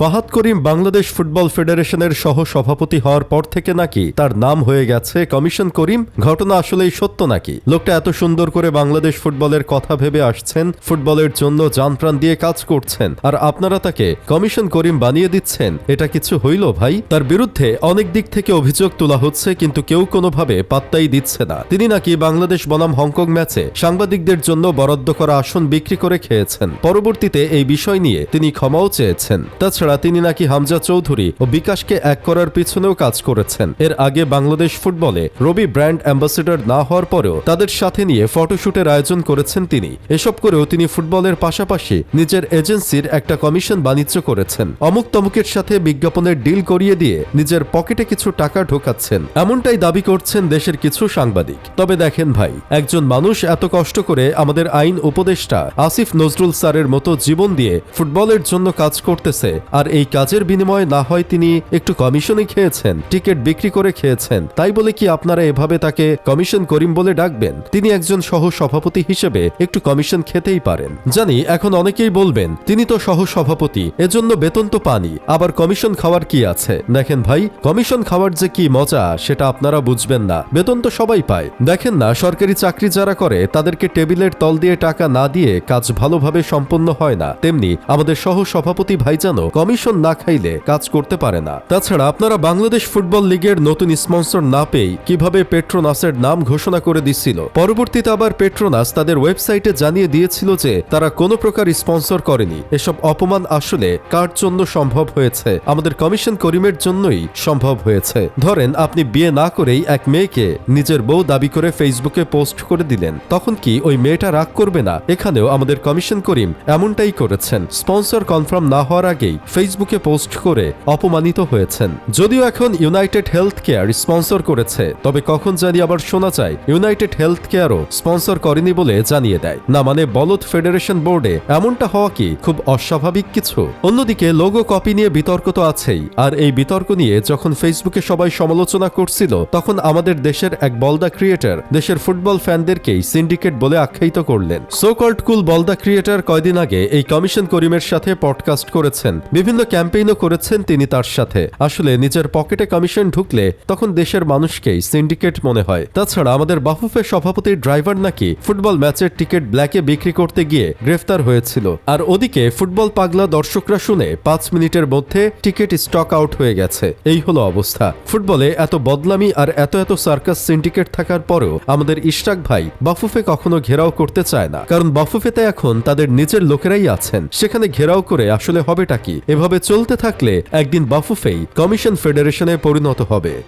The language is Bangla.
ফাহাদ করিম বাংলাদেশ ফুটবল ফেডারেশনের সহ সভাপতি হওয়ার পর থেকে নাকি তার নাম হয়ে গেছে কমিশন করিম। ঘটনা আসলেই সত্য নাকি? লোকটা এত সুন্দর করে বাংলাদেশ ফুটবলের কথা ভেবে আসছেন, ফুটবলের জন্য প্রাণ দিয়ে কাজ করছেন, আর আপনারা তাকে কমিশন করিম বানিয়ে দিচ্ছেন, এটা কিছু হইল ভাই? তার বিরুদ্ধে অনেক দিক থেকে অভিযোগ তোলা হচ্ছে, কিন্তু কেউ কোনোভাবে পাত্তাই দিচ্ছে না। তিনি নাকি বাংলাদেশ বনাম হংকং ম্যাচে সাংবাদিকদের জন্য বরাদ্দ করা আসন বিক্রি করে খেয়েছেন। পরবর্তীতে এই বিষয় নিয়ে তিনি ক্ষমাও চেয়েছেন। তাছাড়া তিনি নাকি হামজা চৌধুরী ও বিকাশকে এক করার পিছনেও কাজ করেছেন। এর আগে বাংলাদেশ ফুটবলে রবি ব্র্যান্ড অ্যাম্বাসেডর না হওয়ার পরেও তাদের সাথে নিয়ে ফটোশুটের আয়োজন করেছেন তিনি। এসব করেও তিনি ফুটবলের পাশাপাশি নিজের এজেন্সির একটা কমিশন বাণিজ্য করেছেন। অমুক তমুকের সাথে বিজ্ঞাপনের ডিল করিয়ে দিয়ে নিজের পকেটে কিছু টাকা ঢোকাচ্ছেন। এমনটাই দাবি করছেন দেশের কিছু সাংবাদিক। তবে দেখেন ভাই, একজন মানুষ এত কষ্ট করে আমাদের আইন উপদেষ্টা আসিফ নজরুল স্যারের মতো জীবন দিয়ে ফুটবলের জন্য কাজ করতেছে আর এই কাজের বিনিময়ে না হয় তিনি একটু কমিশনই খেয়েছেন, টিকিট বিক্রি করে খেয়েছেন। তাই বলে কি আপনারা এভাবে তাকে কমিশন করিম বলে ডাকবেন? তিনি একজন সহ সভাপতি হিসেবে একটু কমিশন খেতেই পারেন। জানি, এখন অনেকেই বলবেন, তিনি তো সহ সভাপতি এজন্য বেতন তো পানি আবার কমিশন খাওয়ার কি আছে? দেখেন ভাই, কমিশন খাওয়ার যে কি মজা, সেটা আপনারা বুঝবেন না। বেতন তো সবাই পায়। দেখেন না, সরকারি চাকরি যারা করে, তাদেরকে টেবিলের তল দিয়ে টাকা না দিয়ে কাজ ভালোভাবে সম্পন্ন হয় না। তেমনি, আমাদের সহ সভাপতি ভাইজানও কমিশন না খাইলে কাজ করতে পারে না। তাছাড়া আপনারা বাংলাদেশ ফুটবল লিগের নতুন স্পন্সর না পেয়ে কীভাবে পেট্রোনাসের নাম ঘোষণা করে দিচ্ছিল? পরবর্তীতে আবার পেট্রোনাস তাদের ওয়েবসাইটে জানিয়ে দিয়েছিল যে তারা কোনো প্রকার স্পন্সর করেনি। এসব অপমান আসলে কার জন্য সম্ভব হয়েছে? আমাদের কমিশন করিমের জন্যই সম্ভব হয়েছে। ধরেন, আপনি বিয়ে না করেই এক মেয়েকে নিজের বউ দাবি করে ফেসবুকে পোস্ট করে দিলেন। তখন কি ওই মেয়েটা রাগ করবে না? এখানেও আমাদের কমিশন করিম এমনটাই করেছেন। স্পন্সর কনফার্ম না হওয়ার আগেই ফেসবুকে পোস্ট করে অপমানিত হয়েছেন। যদিও এখন ইউনাইটেড হেলথ কেয়ার স্পন্সর করেছে, তবে কখন জানি আবার শোনা যায় ইউনাইটেড হেলথ কেয়ারও স্পন্সর করেনি বলে জানিয়ে দেয়। না মানে বলদ ফেডারেশন বোর্ডে এমনটা হওয়া কি খুব অস্বাভাবিক কিছু? অন্যদিকে লোগো কপি নিয়ে বিতর্ক তো আছেই, আর এই বিতর্ক নিয়ে যখন ফেসবুকে সবাই সমালোচনা করছিল, তখন আমাদের দেশের এক বলদা ক্রিয়েটর দেশের ফুটবল ফ্যানদেরকেই সিন্ডিকেট বলে আখ্যায়িত করলেন। সো কল্ড কুল বলদা ক্রিয়েটর কয়দিন আগে এই কমিশন করিমের সাথে পডকাস্ট করেছেন। বিভিন্ন ক্যাম্পেইনও করেছেন তিনি তার সাথে। আসলে নিজের পকেটে কমিশন ঢুকলে তখন দেশের মানুষকেই সিন্ডিকেট মনে হয়। তাছাড়া আমাদের বাফুফের সভাপতির ড্রাইভার নাকি ফুটবল ম্যাচের টিকিট ব্ল্যাকে বিক্রি করতে গিয়ে গ্রেফতার হয়েছিল। আর ওদিকে ফুটবল পাগলা দর্শকরা শুনে পাঁচ মিনিটের মধ্যে টিকিট স্টক আউট হয়ে গেছে। এই হলো অবস্থা। ফুটবলে এত বদলামি আর এত এত সার্কাস সিন্ডিকেট থাকার পরেও আমাদের ইশরাক ভাই বাফুফে কখনো ঘেরাও করতে চায় না। কারণ বাফুফেতে এখন তাদের নিজের লোকেরাই আছেন। সেখানে ঘেরাও করে আসলে হবেটা কি? এভাবে চলতে থাকলে একদিন বাফুফেই কমিশন ফেডারেশনে পরিণত হবে।